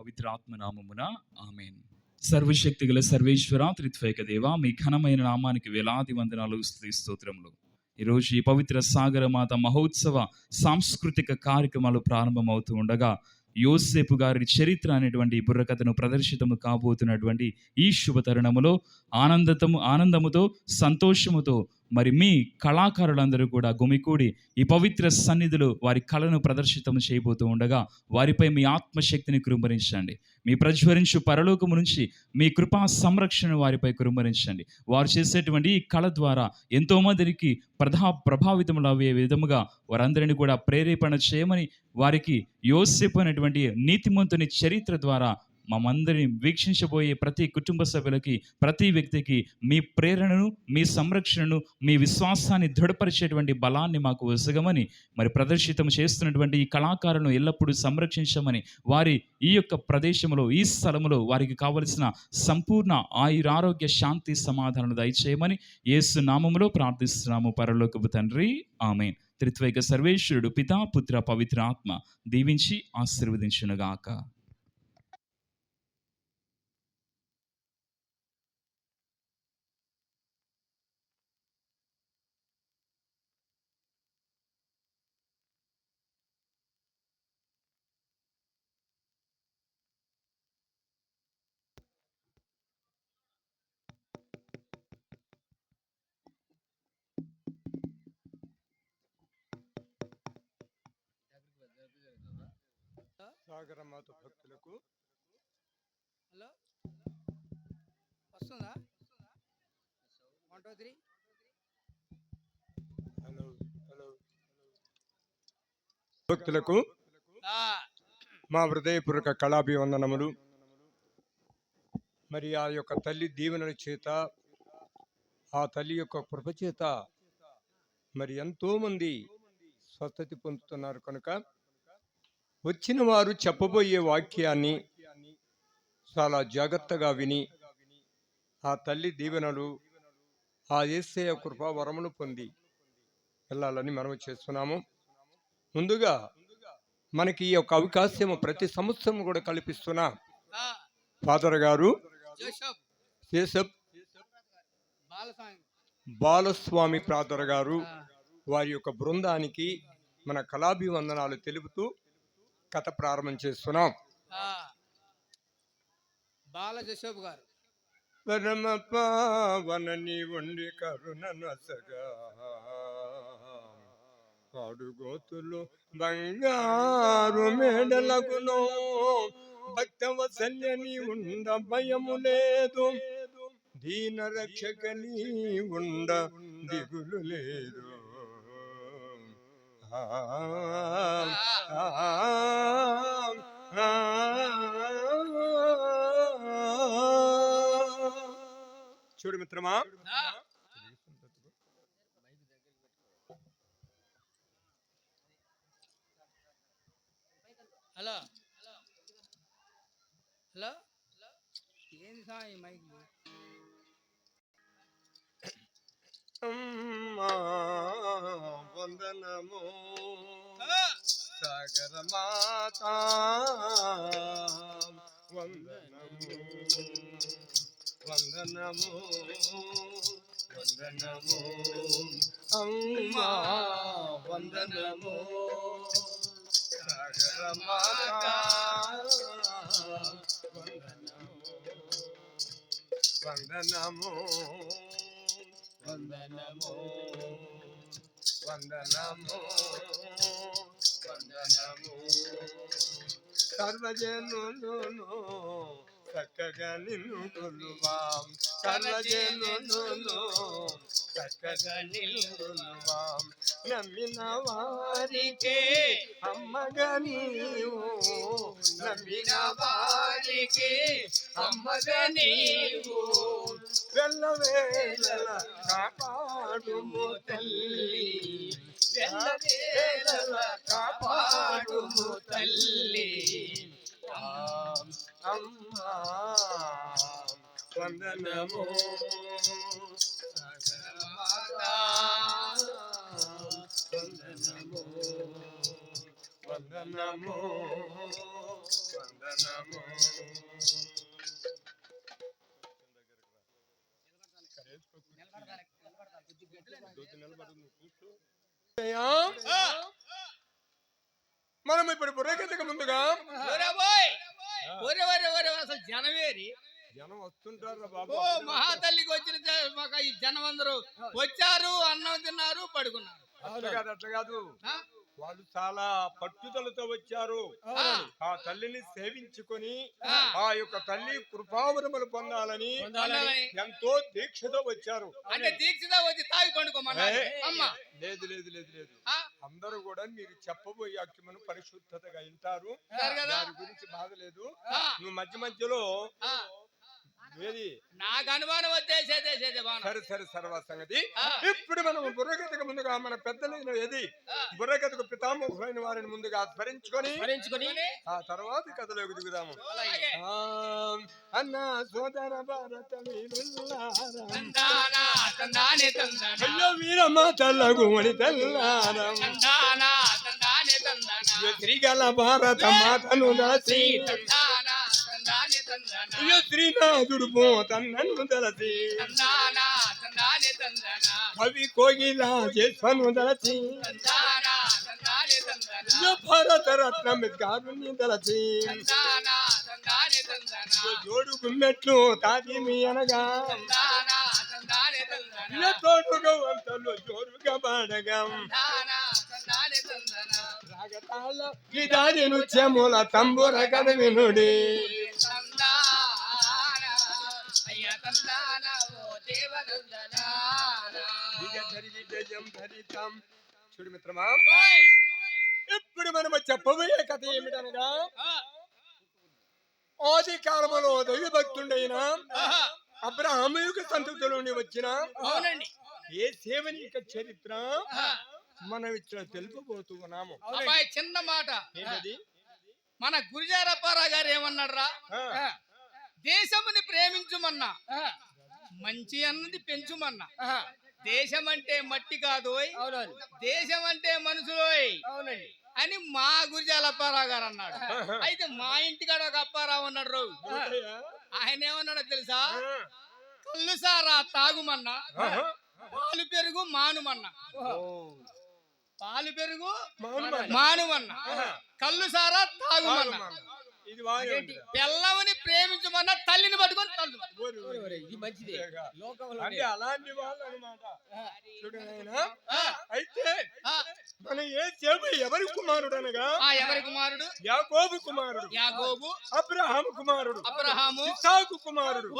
పవిత్రాత్మ నామమున ఆమెన్. సర్వశక్తి గల సర్వేశ్వర త్రిత్వైక దేవ మీ ఘనమైన నామానికి వేలాది వందనాలు స్త్రీ స్తోత్రములు. ఈరోజు ఈ పవిత్ర సాగర మాత మహోత్సవ సాంస్కృతిక కార్యక్రమాలు ప్రారంభమవుతూ ఉండగా యోసేపు గారి చరిత్ర అనేటువంటి బుర్రకథను ప్రదర్శితము కాబోతున్నటువంటి ఈ శుభ తరుణములో ఆనందతము ఆనందముతో సంతోషముతో మరి మీ కళాకారులందరూ కూడా గుమికూడి ఈ పవిత్ర సన్నిధులు వారి కళను ప్రదర్శితం చేయబోతూ ఉండగా వారిపై మీ ఆత్మశక్తిని కురుమరించండి మీ ప్రజ్వరించు పరలోకము నుంచి మీ కృపా సంరక్షణ వారిపై కురుమరించండి వారు చేసేటువంటి ఈ కళ ద్వారా ఎంతోమందికి ప్రధా ప్రభావితములు అయ్యే విధముగా వారందరిని కూడా ప్రేరేపణ చేయమని వారికి యోసేపు అనేటువంటి నీతిమంతుని చరిత్ర ద్వారా మమ్మందరిని వీక్షించబోయే ప్రతి కుటుంబ సభ్యులకి ప్రతి వ్యక్తికి మీ ప్రేరణను మీ సంరక్షణను మీ విశ్వాసాన్ని దృఢపరిచేటువంటి బలాన్ని మాకు వెసగమని మరి ప్రదర్శితం చేస్తున్నటువంటి ఈ కళాకారులను ఎల్లప్పుడూ సంరక్షించమని వారి ఈ యొక్క ప్రదేశంలో ఈ స్థలములో వారికి కావలసిన సంపూర్ణ ఆయురారోగ్య శాంతి సమాధానం దయచేయమని యేసు నామములో ప్రార్థిస్తున్నాము. పరలోకపు తండ్రి ఆమె త్రిత్వైక సర్వేశ్వరుడు పితా పుత్ర పవిత్ర ఆత్మ దీవించి ఆశీర్వదించునుగాక సాగరమాత భక్తులకు హలో? వస్తుందా? One two three hello hello. భక్తులకు మా హృదయపూర్వక కళాభివందనములు. మరి ఆ యొక్క తల్లి దీవెనల చేత ఆ తల్లి యొక్క కృప చేత మరి ఎంతోమంది స్వస్థతి పొందుతున్నారు కనుక వచ్చిన వారు చెప్పబోయే వాక్యాన్ని చాలా జాగ్రత్తగా విని ఆ తల్లి దీవెనలు ఆ ఏసయ కృప వరమును పొంది వెళ్ళాలని మనము చేస్తున్నాము. ముందుగా మనకి ఈ యొక్క అవకాశం ప్రతి సంవత్సరం కూడా కల్పిస్తున్న ఫాదర్ గారు బాలస్వామి. ఫాదర్ గారు వారి యొక్క బృందానికి మన కళాభివందనాలు తెలుపుతూ కథ ప్రారంభం చేస్తున్నాం. బాల జోషప్ గారు. పరమ పావనని ఉండి కరుణ నసగా కాడుగోతులు బంగారు మేడలకును భక్తవసల్యని ఉండ భయము లేదు. దీన రక్షకని ఉండ దిగులు లేదు. చూడు మిత్రమా. హలో. హలో. ఏంది సాయి మైక్? వందనము. సాగర మాత వందనము. వందనము. వందనము. అమ్మా వందనము. సాగర మాత వందనము. వందనము. వందనము వందనము వందనము. సర్వజనులను చక్కగా నిన్ను కొలువాం. సర్వజనులను చక్కగా నిలువాం నమ్మిన వారికే అమ్మగా నీవు. నమ్మిన వారికే అమ్మగా నీవు. వెళ్ళవేళ కాపాడుము తల్లి. వెళ్ళవేళ కాపాడుము తల్లి. అమ్మా వందనము. వందనము. వందనము వందనము. మనం ఇప్పుడు బుర్రకెత్తక ముందుగా? అసలు జనమేరి? జనం వస్తుంటారు బాబు. మహాతల్లికి వచ్చిన ఈ జనం అందరూ వచ్చారు అన్నం తిన్నారు పడుకున్నారు. అట్లా కాదు అట్లా కాదు? వాళ్ళు చాలా పట్టుదలతో వచ్చారు ఆ. తల్లిని సేవించుకొని ఆ. యొక్క తల్లి కృపావరములు పొందాలని. ఎంతో దీక్షతో వచ్చారు అంటే దీక్షగా వచ్చి తాగి పండుకోమన్నారు ఏ, అమ్మ లేదు లేదు లేదు లేదు? అందరూ కూడా మీరు చెప్పబోయే అక్కిమను పరిశుద్ధతగా వింటారు? దాని గురించి బాధ లేదు. నువ్వు మధ్య మధ్యలో నాకు అనుమానం వచ్చేసేదే సరే సరే సర్వ సంగతి. ఇప్పుడు మనం బుర్రగతకు ముందుగా మన పెద్దలైన ఏది? బుర్రగతకు పితామహులైన వారిని ముందుగా స్మరించుకొని భరించుకొని ఆ తర్వాత కథలోకి దిగుదాము. అన్న సోదర భారత అయ్యో వీరమ్మ తెల్లారం? తందానా తందానే తందానా శ్రీగల భారత మాతను తందానా అయ్యో శ్రీనాథుడు పోతన్నను తలసి. కవి కోగిలా చేసను తలసి. భారత రత్నం గారుని తలసి. జోడు గుమ్మెట్లు అనగా. తందానే తందానా ఇలా తోడుగా జోరుగా పాడగా. ఇదాది నృత్యముల తంబుర కథ వినుడి చూడు మిత్రమా! ఇప్పుడు మనము చెప్పబోయే కథ ఏమిటనగా! ఆది కాలములో దైవ భక్తుండైన ఆహా! అబ్రహాము యొక్క సంతతి నుండి వచ్చిన ఏ సేవని యొక్క చరిత్ర! మనం ఇక్కడ తెలుపబోతూ ఉన్నాము అబ్బాయి చిన్న మాట. మన గురిజారప్పారా గారు ఏమన్నాడు రా దేశముని ప్రేమించుమన్నా. మంచి అన్నది పెంచుమన్నా. దేశం అంటే మట్టి కాదోయ్. దేశం అంటే మనుషులోయ్ అని మా గురిజాల అప్పారావు గారు అన్నాడు. అయితే మా ఇంటికాడ ఒక అప్పారావు ఉన్నాడు. రావు ఏమిటయ్యా? ఆయన ఏమన్నాడో తెలుసా? కళ్ళు సారా తాగుమన్నా. పాలు పెరుగు మానుమన్నా. పాలు పెరుగు మౌనం అన్న. మానుమన్నా కళ్ళు సారా తాగుమన్నా. పిల్లవని ప్రేమించమన్నా తల్లిని పట్టుకొని తల్లి ఇది మంచిది. అలాంటి వాళ్ళు అనమాట చూడు నాయనా. ఆ, అయితే మన ఏ చేబు ఎవరి కుమారుడు అనగా? ఆ ఎవరి కుమారుడు? యాకోబు కుమారుడు. యాగోబు అబ్రహాము కుమారుడు. అబ్రహాము. ఇసాకు కుమారుడు.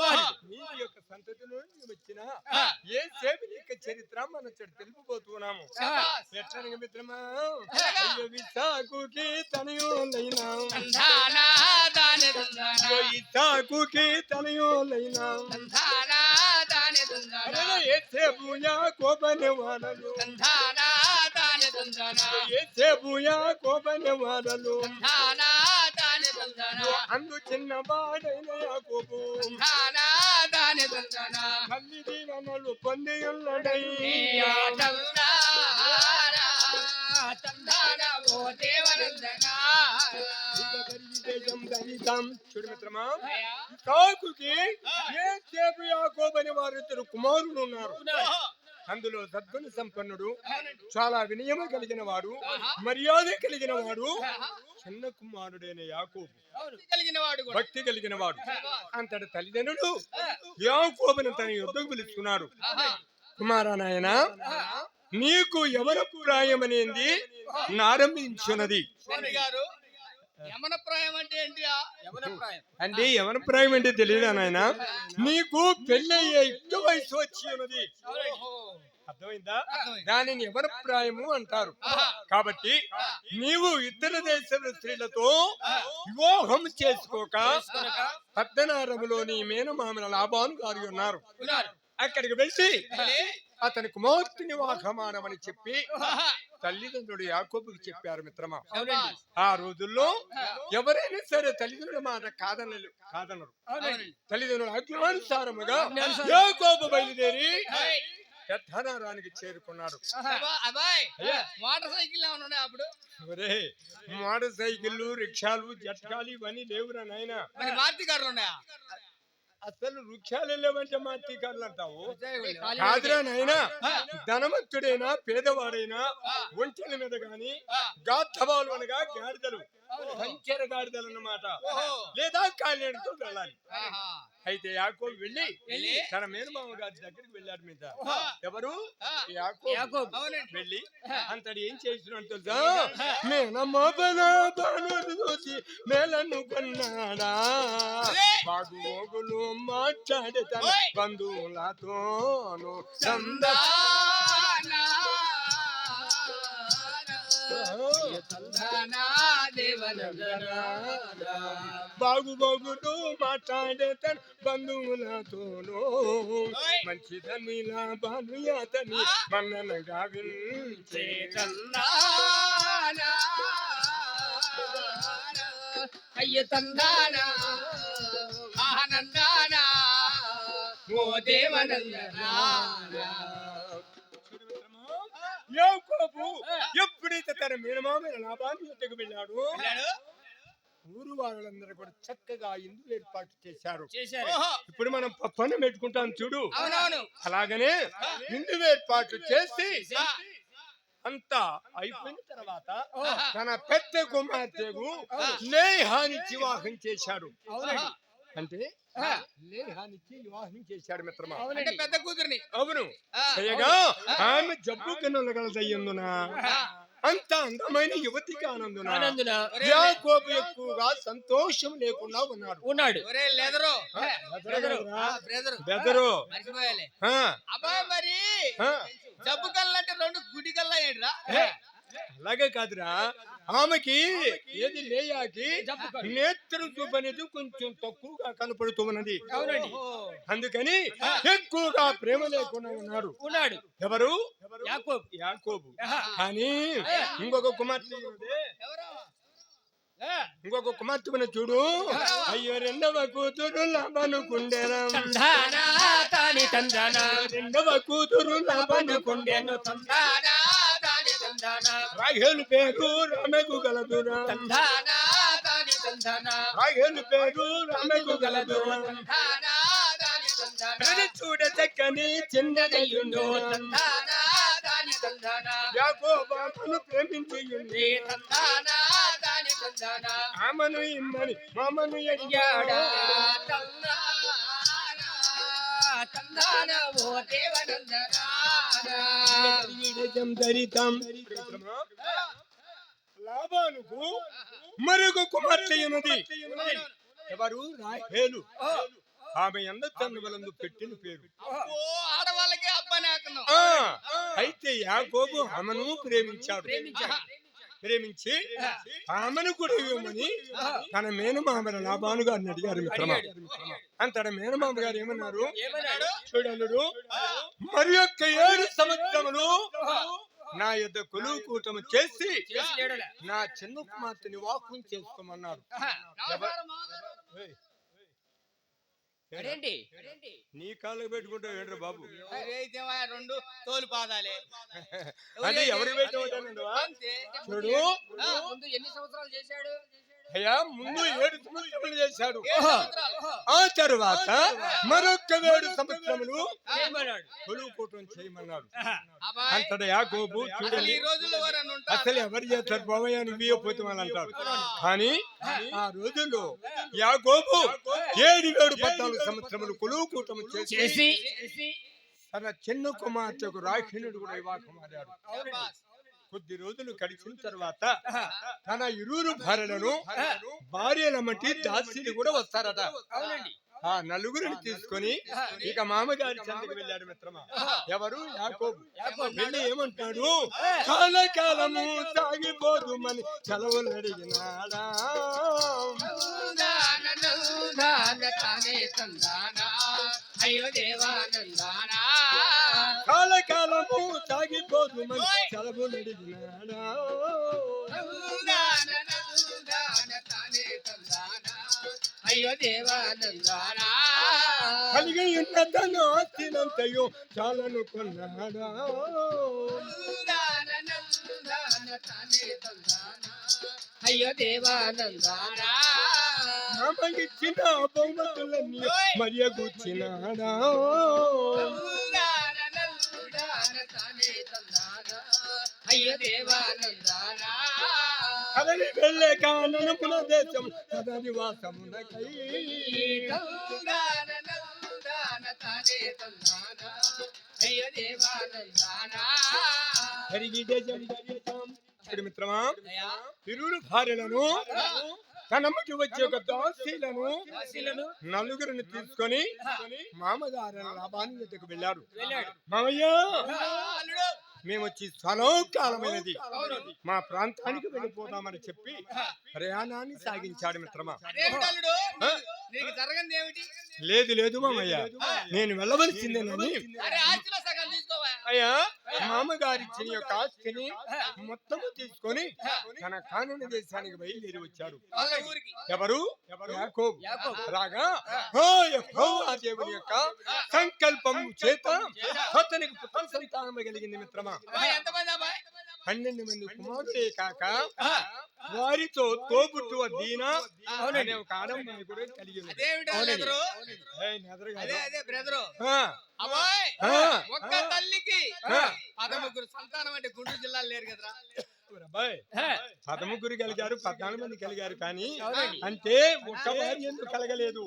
నీ యొక్క సంతతి నుండి వచ్చిన. ఏ సేవని యొక్క చరిత్ర మనం తెలుపుకోతున్నాము మిత్రమా. ఇసాకుకి తనయోలైనా అరే ఏ సేపు యాకోబనే వాడలు ఏ సేపు యాకోబనే వాడలు అందు చిన్న వాడైన యాకోబు. తల్లి దీవెనలు పొంది ఉన్నడై నీ ఆటందానా తందానా ఓ దేవనందనా. చూడు మిత్రమా కాకుకి ఏ సేపు యాకోబని వారు ఇద్దరు కుమారులు ఉన్నారు. అందులో సద్గుణ సంపన్నుడు చాలా వినయము కలిగిన వాడు మర్యాద కలిగిన వాడు చిన్న కుమారుడైన యాకోబు. కలిగిన వాడు కూడా. భక్తి కలిగిన వాడు. అంతటి తల్లిదండ్రులు యాకోబుని తన యుద్ధకు పిలుచుకున్నారు. కుమారా నాయన నీకు ఎవరు ప్రాయమనేది నారంభించున్నది స్వామి గారు యమన ప్రాయం అంటే యవన ప్రాయం అంటే ఎవరి ప్రాయం అంటే తెలియదా నాయన? నీకు పెళ్ళయ్యే యుక్త వయసు వచ్చి ఉన్నది. అర్థమైందా. దానిని ఎవరి ప్రాయము అంటారు. కాబట్టి నీవు ఇతర దేశముల స్త్రీలతో వివాహం చేసుకోక పద్దనారములోని మేనమామల లాభాను గారు ఉన్నారు. ఉన్నారు. అక్కడికి వెళ్ళి, అతని కుమార్తెని వాహమానమని చెప్పి. తల్లిదండ్రుడు యాకోబుకి చెప్పారు మిత్రమా. ఆ రోజుల్లో ఎవరైనా సరే తల్లిదండ్రుల మాట కాదనలు కాదనరు. తల్లిదండ్రుల యాకోబు బయలుదేరి పెద్దనారానికి చేరుకున్నాడు. మోటార్ సైకిల్ అప్పుడు మోటార్ సైకిళ్ళు రిక్షాలు జట్కాలు ఇవన్నీ లేవురా నాయన మరి మారుతి కార్లు ఉన్నాయా అసలు వృక్షాలు లేవంటే మా టీకాలు అంటావు? ఖాళీ కాదురా నాయనా ధనవంతుడైనా పేదవాడైనా ఒంటెల మీద గాని గాధవాలు అనగా గాడిదలు పంచర గాడిదలు అన్నమాట. లేదా కాళ్ళేడుతో వెళ్ళాలి. అయితే యాకోబు వెళ్ళి? తన మేనమామ గారి దగ్గరికి వెళ్ళాడు మీద. ఎవరు? వెళ్ళి అంతటి ఏం తెలుసా? బనాబాను చూసి మేలను కొన్నాడా. బాగు ఓగులు మాట్లాడే తన. బంధువులతోను చంద. తందానా. బాగు బాగులు మాట్లాడే తన బంధువులతోను. మంచిదని లాభాలు అతని. మన్ననగా వించే. అయ్య తందానా ఆనందానా ఓ దేవనందనా యాకోబు ఎప్పుడైతే తన మేనమామైన లాభాన్ని వెళ్ళాడు వెళ్ళాడు? ఊరు వాళ్ళందరూ కూడా చక్కగా ఇందులు ఏర్పాటు చేశారు. ఇప్పుడు మనం పప్పన్న పెట్టుకుంటాం చూడు. అలాగనే ఇందు ఏర్పాటు చేసి అంతా అయిపోయిన తర్వాత. తన పెద్ద కుమార్తెకు లేహానిచ్చి వివాహం చేశాడు. అంటే. లేహానిచ్చి వివాహం చేశాడు మిత్రమా? అంటే పెద్ద కూతురిని. అవును. ఆమె జబ్బు కనులగలదయ్యందున ఆ. అంత అందమైన యువతికి ఆనందున? ఒరే, యాకోబు ఎక్కువగా సంతోషం లేకుండా ఉన్నాడు. ఉన్నాడు. ఒరే లెదరు. బ్రదరు. బెదరు మర్చిపోయాలి. ఆ, అబ్బాయి మరి. జబ్బు కళ్ళు అంటే రెండు గుడి కల్లా ఏంట్రా అలాగే కాదురా. ఆమెకి ఏది లేయాకి నేత్ర చూపు అనేది కొంచెం తక్కువగా కనపడుతూ ఉన్నది అవునండి అందుకని ఎక్కువగా ప్రేమ లేకుండా ఉన్నారు ఉన్నాడు. ఎవరు? యాకోబు. కానీ ఇంకొక కుమార్తె ఇంకొక కుమార్తె ఉన్న చూడు అయ్యో రెండవ కూతురు తందానా రెండవ కూతురు లబనుకుండెను తందానా రాఘేలు పేరు రామెకు గలదురా. రాఘేలు పేరు రామెకు గలదురా. చూడ చక్కని చిన్నదయ్యుండు. యాకోబాను తందానా ఆమెను ఇమ్మని మామను ఎడిగాడా తందానా ఓ దేవనందనానా దరితం. లాభానుకు మరొక కుమార్తె ఉన్నది ఎవరు రాహేలు ఆమె ఎంత చందబలందు పెట్టిన పేరు. ఆడవాళ్ళకి అయితే యాకోబు ఆమెను ప్రేమించాడు. ప్రేమించి ఆమెను కూడా ఇవ్వమని తన మేనమామల లాభాను గారిని అడిగారు మిత్రమా? అంతట మేనమామ గారు ఏమన్నారు? చూడలుడు మరి యొక్క ఏడు సంవత్సరములు నా యొద్ద కొలువు కూటము చేసి నా చిన్న కుమార్తెని వాకం చేసుకోమన్నారు. నీ కాళ్ళకు పెట్టుకుంటావు ఏంట్రా బాబు? రెండు తోలు పాదాలే. అది పెట్టవద్దన్నావా? అంతే. చూడు. ఎన్ని సంవత్సరాలు చేశాడు? అయ్యా ముందు ఏడు సంవత్సరములు చేశాడు. ఆ తరువాత మరొక్క ఏడు సంవత్సరములు ఏమన్నాడు కొలువు కూటం చేయమన్నాడు అంతట యాకోబు చూడండి. ఉంటారు? అసలు ఎవరు చేస్తారు? బాబయ్య నువ్వే పోతే వాళ్ళు అంటారు. కానీ ఆ. రోజుల్లో యాకోబు ఏడు ఏడు పద్నాలుగు సంవత్సరములు కొలువు కూటము చేసి తన చిన్న కుమార్తెకు రాఖినుడు కూడా వివాహం ఆడాడు. కొద్ది రోజులు గడిచిన తర్వాత తన ఇరువురు భార్యలను భార్యల మట్టి దాసిని కూడా వస్తారట. అవునండి. ఆ నలుగురిని తీసుకొని ఇక మామగారి చెంతకు వెళ్ళాడు మిత్రమా. ఎవరు? యాకోబు. వెళ్ళి ఏమంటాడు? కాలకాలము సాగిపోదు మని సెలవులు అడిగినాడా నందాన నందాన తానే తందానా. అయ్యో దేవానందానా. కాలకాలము సాగిపోదు నందాన తానే తందానా. అయ్యో దేవానందానా. కలిగి ఉన్న తన ఆస్తినంతయు చాలను కొన్నాడా. అయ్యో దేవానందానా. ఇచ్చిన బహుమతులన్నీ అయ్యో దేవానందానా కదలి వెళ్ళే కాననమున దేశం కదలి వాసమునకై. మిత్రమా? భార్యలను తనమ్మకి వచ్చే ఒక దాసీలను నలుగురిని తీసుకొని మామగారు లాభాన్ని ఎత్తుకు వెళ్ళారు మామయ్య మేము వచ్చి కాలమైనది మా ప్రాంతానికి వెళ్ళిపోదామని చెప్పి ప్రయాణాన్ని సాగించాడు మిత్రమా. లేదు లేదు మామయ్య. నేను వెళ్ళవలసిందేనని అయ్యా మామగారిచ్చిన యొక్క ఆస్తిని మొత్తము తీసుకొని తన కానుని దేశానికి బయలుదేరి వచ్చారు ఎవరు? యాకోబు. రాగా యెహోవా దేవుని యొక్క సంకల్పం చేత అతనికి పుత్ర సంతానం కలిగింది మిత్రమా పన్నెండు మంది కుమారులే కాక వారితో తోబుట్టువ దీన అనే ఒక కూడా కలిగి. ఒక్క తల్లికి. పదముగ్గురు సంతానం అంటే గుంటూరు జిల్లాలో లేరు కదరా? పదముగ్గురు కలిగారు పద్నాలుగు మంది కలిగారు కానీ అంటే ఒక భార్య ఎందుకు కలగలేదు?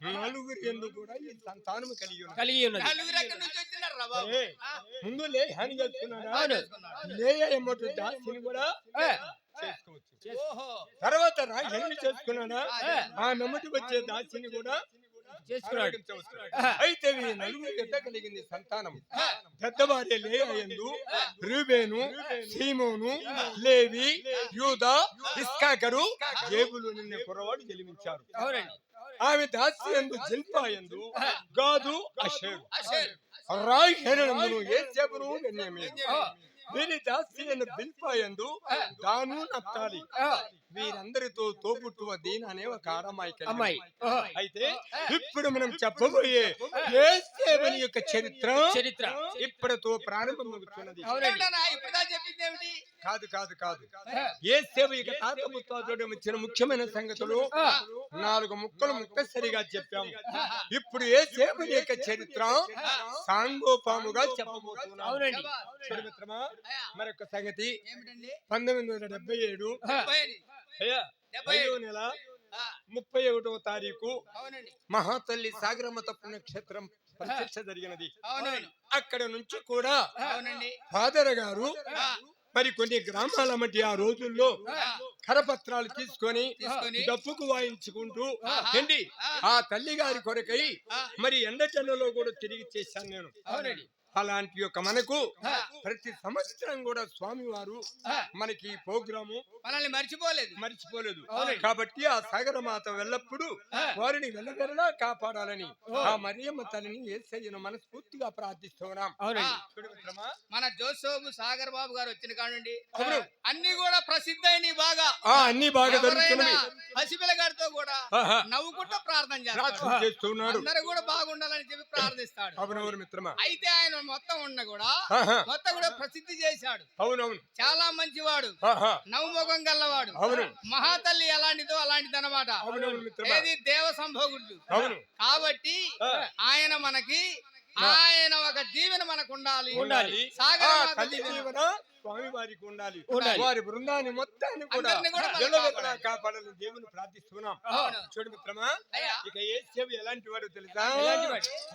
నలుగురు ఎందుకు కూడా ఈ సంతానము కలిగి ఉన్నారు. కలిగి ఉన్నది. నలుగురు ఎక్కడి నుంచి వచ్చినారు రా బాబు? ఏ, ముందు లే హాని చేసుకున్నాడా? అవును. లే ఎమ్మటి దాసిని కూడా చేసుకోవచ్చు. ఓహో. తర్వాత రాజని చేసుకున్నాడా? ఆ నమ్మటి వచ్చే దాసిని కూడా చేసుకున్నాడు. అయితే ఈ నలుగురు ఎద్ద కలిగింది సంతానం. పెద్ద భార్య లేయందు రూబేను సీమోను లేవి యూద ఇస్కాకరు జేబులు నిన్న కురవాడు జన్మించారు. అవునండి ఆమె దాసి ఎందు జిల్పా ఎందు గాదు అషేరు. రాయ్ హేరణమును ఏ చెబును వెన్యమే వీరి దాసి ఎందు బిల్పా ఎందు దాను నప్తాలి. వీరందరితో తోబుట్టువ దీన అనే ఒక కలిగింది. అమ్మాయి. అయితే ఇప్పుడు మనం చెప్పబోయే ఏసేవని యొక్క చరిత్ర చరిత్ర. ఇప్పటితో ప్రారంభమవుతున్నది చెప్పింది ఏమిటి? కాదు కాదు కాదు. ఏ సేవ ఇక తాత వచ్చిన ముఖ్యమైన సంగతులు నాలుగు ముక్కలు ముక్కసరిగా చెప్పాము. ఇప్పుడు ఏ సేవ యొక్క చరిత్ర సాంగోపాముగా చెప్పబోతున్నాం. అవునండి. చూడు మిత్రమా మరొక సంగతి. పంతొమ్మిది వందల డెబ్బై ఏడు నెల ముప్పై ఒకటవ తారీఖు మహాతల్లి సాగరమత పుణ్యక్షేత్రం ప్రత్యక్ష జరిగినది. అక్కడ నుంచి కూడా ఫాదర్ గారు మరి కొన్ని గ్రామాల మధ్య ఆ రోజుల్లో కరపత్రాలు తీసుకొని డప్పుకు వాయించుకుంటూ ఆ. తల్లి గారి కొరకై. మరి ఎండటెండలో కూడా తిరిగి చేశాను నేను. అలాంటి యొక్క మనకు. ప్రతి సంవత్సరం కూడా స్వామి వారు. మనకి ప్రోగ్రాము మనల్ని మర్చిపోలేదు. మర్చిపోలేదు. కాబట్టి ఆ సాగరమాత వెళ్ళప్పుడు ఆ. వారిని వెళ్ళవెళ్ళలా కాపాడాలని ఆ మరియమ్మ తల్లిని ఏసయ్యను మనస్ఫూర్తిగా ప్రార్థిస్తున్నాం. మన జోసోబు సాగర్ బాబు గారు వచ్చిన కానుండి. అన్ని కూడా ప్రసిద్ధ బాగా. అన్ని బాగా పసిపిల్ల గారితో కూడా. నవ్వుకుంటూ ప్రార్థన చేస్తున్నాడు అందరూ కూడా బాగుండాలని చెప్పి ప్రార్థిస్తాడు. అవునవును మిత్రమా. అయితే ఆయన మొత్తం ఉన్న కూడా. మొత్తం కూడా ప్రసిద్ధి చేశాడు. అవునవును. చాలా మంచివాడు. ఆహా. నవ్వుముఖం గల్లవాడు అవును. మహాతల్లి ఎలాంటిదో అలాంటిది అనమాట ఏది దేవ సంభోగుడు అవును. కాబట్టి. ఆయన మనకి ఆయన ఒక దీవెన మనకు ఉండాలి ఉండాలి సాగర తల్లి దీవెన. స్వామి వారికి ఉండాలి. వారి బృందాన్ని మొత్తాన్ని కూడా కాపాడాలని దేవుని ప్రార్థిస్తున్నాం. చూడు మిత్రమా. ఇక ఏ సేవ ఎలాంటి వాడు తెలుసా?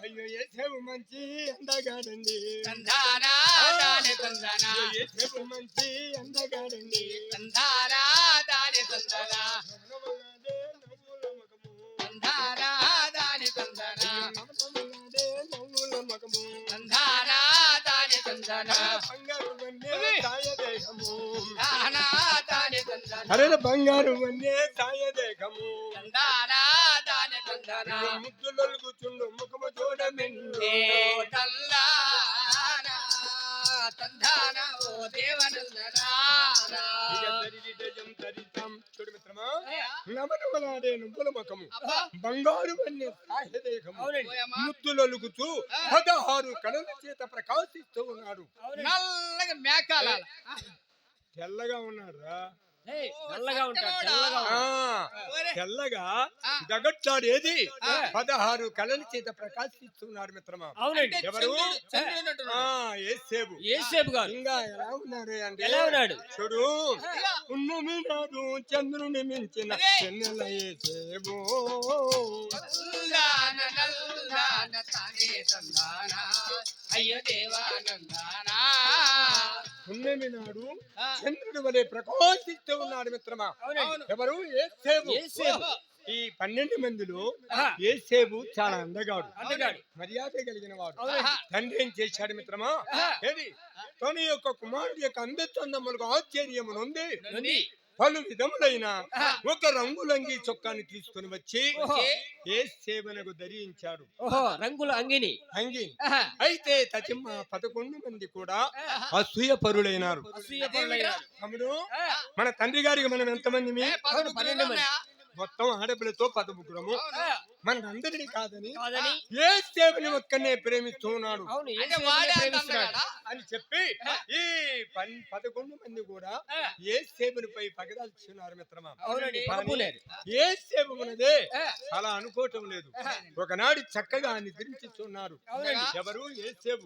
అయ్యో ఏ సేవ మంచి అందగాడండి ఏ సేవ మంచి అందగాడండి దాని దాని బంగారు వన్నె దేహము. అరే బంగారు వన్నె సాయ దేహము. తందానా ముద్దులొలుగుచుండు ముఖము చూడమెండు. ఏ తల్లానా తందానా ఓ దేవనందనా ఇక తరిగిట జం తరిత. చందరిద్దాం చూడు మిత్రమా నమనమలాడే నువ్వుల ముఖము అబ్బా. బంగారు వన్య సాహదేహము ముద్దులొలుగుతూ పదహారు కళల చేత ప్రకాశిస్తూ ఉన్నాడు. నల్లగా మేకాల తెల్లగా ఉన్నాడు రా ఏయ్, నల్లగా ఉంటాడు తెల్లగా ఉంటాడు. తెల్లగా ఆ. పదహారు కళల చేత ప్రకాశిస్తున్నారు మిత్రమా? అవునండి. ఎవరు? ఏసేపు. ఏసేపు గారు ఇంకా ఎలా ఉన్నారు అంటే ఎలా ఉన్నాడు? చూడు. ఉన్నమి నాడు చంద్రుని మించిన. చెన్నెల ఏసేపు. అయ్యో దేవానందానా. ఉన్నమి నాడు. చంద్రుడి వలె ప్రకాశిస్తూ ఉన్నాడు మిత్రమా. ఎవరు? ఈ పన్నెండు మందిలో ఆ. ఏసేపు చాలా అందగాడు. మర్యాద కలిగిన వాడు. తండ్రి ఏం చేశాడు మిత్రమా. ఏది? తన యొక్క కుమారుడి యొక్క అందచందములకు ఆశ్చర్యమునుంది ఉంది పలు విధములైన ఒక రంగులంగి చొక్కాని తీసుకుని వచ్చి. ఏ సేవనకు ధరించాడు? ఓహో రంగుల అంగిని. అంగి. అయితే తచిమ్మ పదకొండు మంది కూడా అసూయ పరులైనారు. తమ్ముడు మన తండ్రి గారికి మనం ఎంతమంది. మొత్తం ఆడపిల్లతో పదముగ్గురము. ఆ, మనకందరినీ కాదని ఏ సేవని ఒక్కనే ప్రేమిస్తున్నాడు. అని చెప్పి ఈ పదకొండు మంది కూడా ఏ సేవనిపై పగదాల్చున్నారు మిత్రమా. ఏ సేవకున్నదే ఆ, అలా అనుకోవటం లేదు. ఒకనాడు చక్కగా నిద్రించుచున్నారు. అవునండి. ఎవరు? ఏ సేవు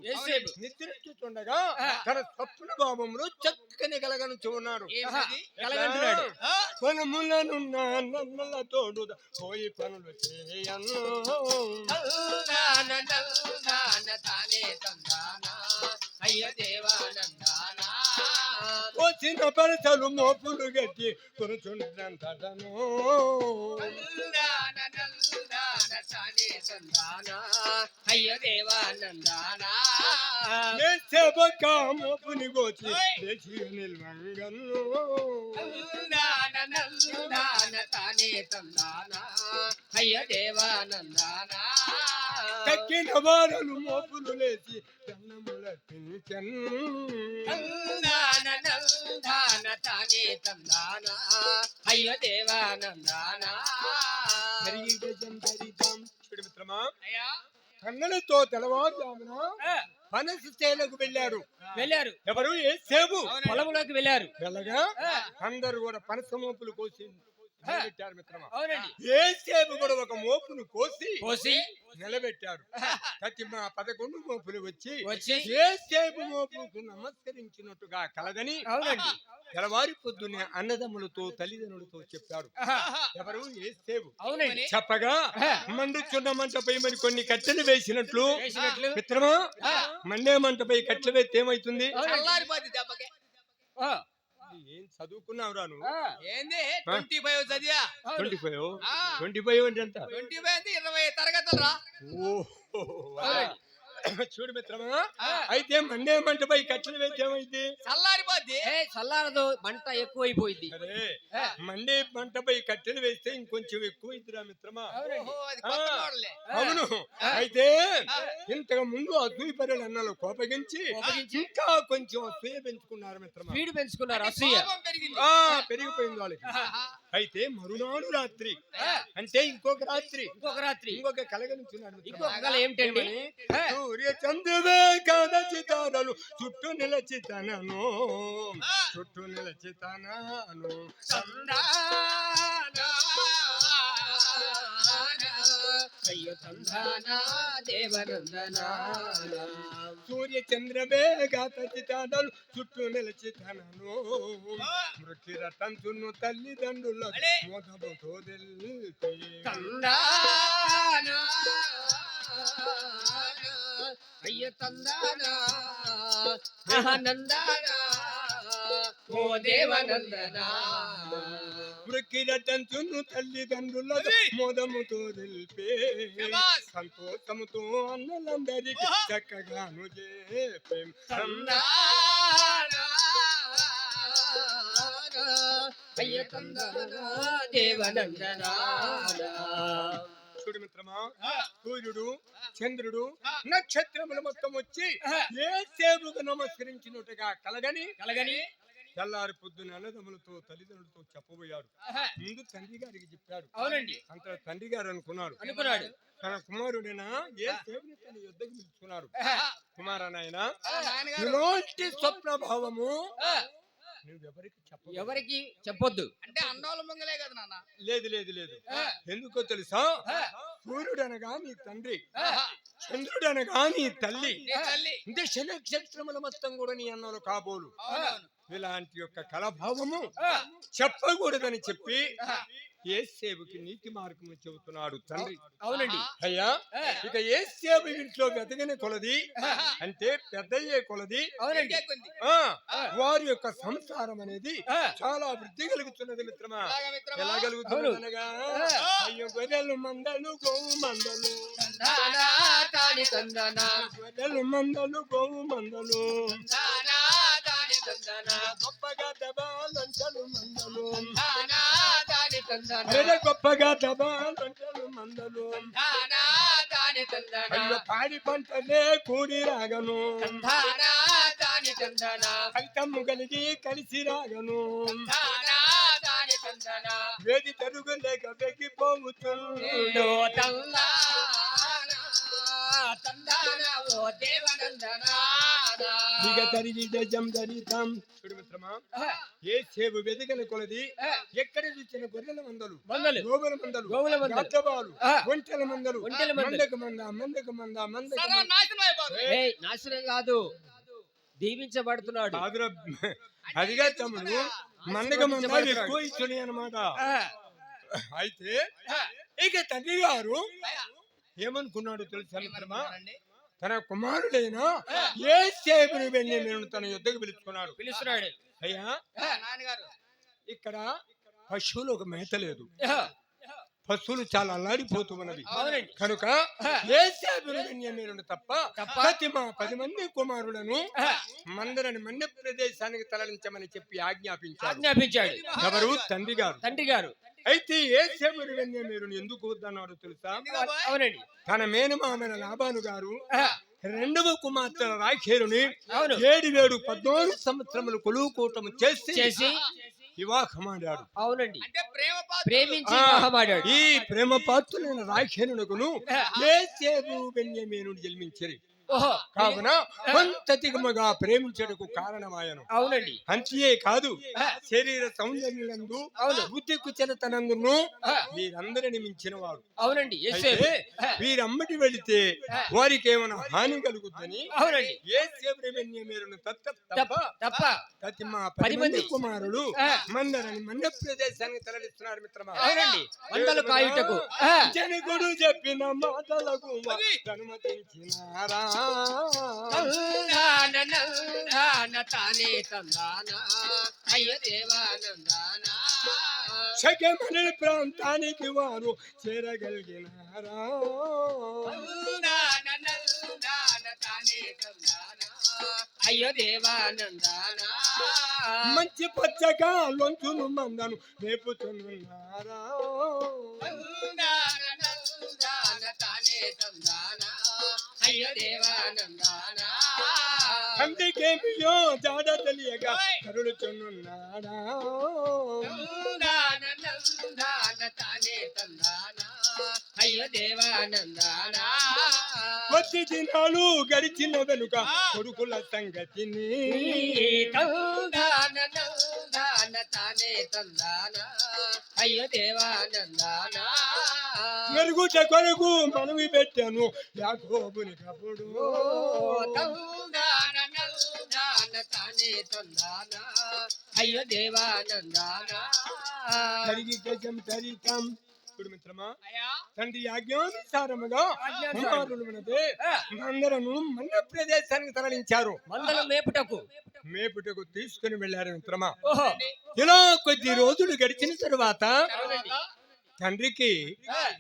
ఆ. తన స్వప్న భావంలో చక్కని కలగనుచు ఉన్నాడు? పనములనున్న నన్నల తోడు పోయి పనులు చేయను నందాన దేవానందానా. వచ్చిన పరసలు మోపులు గట్టి తందాన అయ్యో దేవానందానా మోపుని గోచి నిల్వంగను తానే తందాన అయ్యో దేవానందానా తక్కిన వారలు మోపులు లేచి కన్నముల పింఛన్ నందాన నందాన తానే తందాన. అయ్యో దేవానందానా చూడు మిత్రమా. అయ్యా. కన్నలతో తెల్లవారుజామున ఆ, పనసు చేలకు వెళ్ళారు. వెళ్ళారు. ఎవరు? ఏ సేబు. పొలంలోకి వెళ్ళారు. వెళ్ళగా అందరు కూడా పనస మోపులు కోసి నిలబెట్టారు మిత్రమా? అవునండి. ఏ సేపు కూడా ఒక మోపును కోసి కోసి? నిలబెట్టారు. ప్రతి మా పదకొండు మోపులు వచ్చి వచ్చి? ఏ సేపు మోపుకు నమస్కరించినట్టుగా కలదని అవునండి. తెల్లవారి పొద్దున్నే అన్నదమ్ములతో తల్లిదండ్రులతో చెప్పాడు ఆహా, ఎవరు? ఏ అవునండి. చెప్పగా మండుచున్న మంటపై మరి కొన్ని కట్టెలు వేసినట్లు. వేసినట్లు. మిత్రమా మండే మంటపై కట్టెలు వేస్తే ఏమైతుంది? ఏం చదువుకున్నావు రాను ఏంది? ట్వంటీ ఫైవ్ చదివా. Twenty five? ఆ. ట్వంటీ ఫైవ్ అంటే ఎంత? ట్వంటీ ఫైవ్ అంటే ఇరవై తరగతులు రా. అవునండి. చూడు మిత్రమా. అయితే మండే మంటపై కట్టెలు వేస్తే ఏమైంది? చల్లారిపోద్ది. చల్లారదు మంట ఎక్కువైపోయింది. మండే మంటపై కట్టెలు వేస్తే ఇంకొంచెం ఎక్కువ ఇద్దిరా మిత్రమా ఓహో, అది కొత్త ఆ. మోడలే. అవును. అయితే ఇంతకు ముందు అసూయ పరులు అన్నలు కోపగించి ఇంకా కొంచెం అసూయ పెంచుకున్నారు మిత్రమా? స్పీడ్ పెంచుకున్నారు అసూయ. పెరిగిపోయింది వాళ్ళకి. అయితే మరునాడు రాత్రి అంటే ఇంకొక రాత్రి ఇంకొక రాత్రి. ఇంకొక కలగనుచున్నాడు ఇంకొక కళ ఏమిటండి? సూర్య చంద్రువే కాదచి తారలు చుట్టూ నిలచి తనను. చుట్టూ నిలచి తనను. అయ్యో దేవనందనా. సూర్య చంద్రవే తారలు చుట్టూ నిలచి తనను. మృతి రతంతును తల్లిదండ్రుల. మోదముతో తెలిపి అయ్య తందానా ఆనందానా ఓ దేవనందనా. మృక్కిరటంచును తల్లిదండ్రుల మోదముతో తెలిపే. సంతోషముతో అన్నలందరికీ చక్కగాను చెప్పేం తందానా అయ్య తందానా దేవనందనా. చూడు మిత్రమా? సూర్యుడు చంద్రుడు నక్షత్రములు మొత్తం వచ్చి ఏ సేవకు నమస్కరించినట్టుగా కలగని కలగని తెల్లారి పొద్దున అన్నదమ్ములతో తల్లిదండ్రులతో చెప్పబోయాడు. ముందు తండ్రి గారికి చెప్పాడు. అవునండి. అంత తండ్రి గారు అనుకున్నాడు అనుకున్నాడు. తన కుమారుడైనా ఏ దేవుని తన యుద్ధకు పిలుచుకున్నాడు. కుమారనాయన ఇలాంటి స్వప్న భావము ఎవరికి చెప్పొద్దు. అంటే అన్నోళ్ళ ముంగలే కదా నాన్న. లేదు లేదు లేదు. ఎందుకో తెలుసా? సూర్యుడు అనగా నీ తండ్రి చంద్రుడు అనగా నీ తల్లి. నీ తల్లి. అంటే శనక్షత్రముల మొత్తం కూడా నీ అన్నలు కాబోలు. ఇలాంటి యొక్క కలభావము చెప్పకూడదని చెప్పి ఏ సేవకి నీతి మార్గము చెబుతున్నాడు తండ్రి. అవునండి. అయ్యా ఇక ఏ సేవ ఇంట్లో వెతగని కొలది అంటే పెద్దయ్యే కొలది. అవునండి. వారి యొక్క సంసారం అనేది చాలా వృద్ధి కలుగుతున్నది మిత్రమా? ఎలా కలుగుతున్నది అనగా అయ్యో గొర్రెలు మందలు గోవు మందలు. గొర్రెలు మందలు గోవు మందలు. గొప్పగా దబాలంచలు మందలు. తాని తందనా. గొప్పగా దబాలంచలు మందలు. తాని తందనా. పాడి పంటలే కూడి రాగను. తందనా తాని తందనా. ఫలితము కలిగి కలిసి రాగను. తందనా తాని తందనా. వేది తరుగు లేక వెగిపోవుతుంది నిండు ఇక తరిగి జం దరితం చూడు మిత్రమా ఏ సేవు వెదగని కొలది ఎక్కడ చూసిన గొర్రెల మందలు మందలు. గోవుల మందలు గోవుల మందలు. ఒంటెల మందలు ఒంటెల. మందకు మంద మందకు మంద మంద. నాశనం కాదు. దీవించబడుతున్నాడు. అదిగా తమ్ముడు మందకు మంద ఎక్కువ ఇచ్చుని అనమాట అయితే ఇక తండ్రి గారు ఏమనుకున్నాడు తెలుసా మిత్రమా? తన కుమారుడైన ఏ సేపుని వెళ్ళి నేను తన యుద్ధకు పిలుచుకున్నాడు. పిలుస్తున్నాడు. అయ్యా ఇక్కడ పశువులు ఒక మేత లేదు. పశువులు చాలా అల్లాడిపోతూ ఉన్నది కనుక తప్ప? ప్రతి మా పది మంది కుమారులను మందరని మన్య ప్రదేశానికి తరలించమని చెప్పి ఆజ్ఞాపించాడు. ఆజ్ఞాపించాడు. ఎవరు? తండ్రి గారు. తండ్రి గారు. అయితే ఏ వెళ్ళి మీరు ఎందుకు వద్దన్నాడు తెలుసా. అవునండి. తన మేనమామైన లాభాను గారు రెండవ కుమార్తె రాఖేరుని అవును. ఏడు వేడు పద్నాలుగు సంవత్సరములు కొలువు కూటము చేసి చేసి వివాహమాడాడు. అవునండి. అంటే ప్రేమ పాత్ర ప్రేమించి వివాహమాడాడు. ఈ ప్రేమ పాత్రులైన రాఖేనునకును ఏ సేపు బెన్యమీనుడు జన్మించరి. కావున కొంతతికముగా ప్రేమించడకు కారణమాయను. అవునండి. అంతే కాదు శరీర సౌందర్యనందు అవును. బుద్ధి కుచలతనందును ఆ. వీరందరిని మించిన వాడు అవునండి వీరమ్మటి వెళితే వారికి ఏమైనా హాని కలుగుద్దని అవునండి. ఏ సేబ్రమేరును తప్ప తప్ప తప్ప ప్రతి మా పది మంది. మంది. కుమారుడు. మందరని మన్య ప్రదేశానికి తరలిస్తున్నారు మిత్రమా? అవునండి మందలు కాయుటకు. జనకుడు చెప్పిన మాటలకు అనుమతించినారా? నందాన తానే తందాన అయ్య దేవానందాన శకమని ప్రాంతానికి వారు చేరగలిగినారా తందాన దేవానందాన మంచి పచ్చగా లొంచును మందను రేపుతున్నారా తానే తందాన? అయ్య దేవానందాన అందుకేమియో జాడ తెలియక కరుడుచున్నాడా తానే తందాన? అయ్య దేవానందాన. కొద్ది దినాలు గడిచిన వెనుక కొడుకుల సంగతిని తందాన తానే తందాన. అయ్య దేవానందాన. మెరుగుట కొరకు మనవి పెట్టాను యాకోబుని కప్పుడు తందాన తానే తందాన. అయ్య దేవానందాన. కరిగి గజం తరితం ఇప్పుడు మిత్రమా? తండ్రి ఆజ్ఞానుసారముగా అందరను మన్య ప్రదేశానికి తరలించారు. మేపుటకు. మేపుటకు తీసుకుని వెళ్ళారు మిత్రమా? ఇలా కొద్ది రోజులు గడిచిన తర్వాత తండ్రికి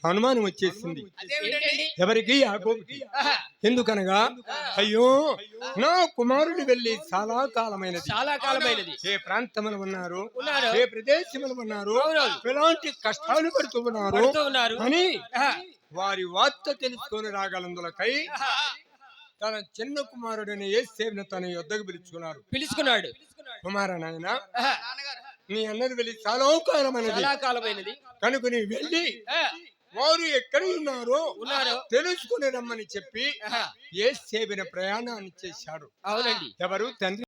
అనుమానం వచ్చేసింది. ఎవరికి? యాకోబుకి. ఎందుకనగా అయ్యో నా కుమారుడు వెళ్ళి చాలా కాలమైనది. చాలా కాలమైనది. ఏ ప్రాంతములు ఉన్నారు? ఉన్నారు. ఏ ప్రదేశములు ఉన్నారు. ఎలాంటి కష్టాలు పడుతూ ఉన్నారు? అని వారి వార్త తెలుసుకొని రాగలందులకై తన చిన్న కుమారుడైన ఏ సేవను తన యొద్దకు పిలుచుకున్నారు. పిలుచుకున్నాడు. కుమార నాయన నీ అన్నది వెళ్ళి చాలా కాలమైనది చాలా కాలమైనది. కనుక నీ వెళ్ళి వారు ఎక్కడ ఉన్నారో ఉన్నారు. తెలుసుకుని రమ్మని చెప్పి ఏ సేవిన ప్రయాణాన్ని చేశాడు. అవునండి. ఎవరు తండ్రి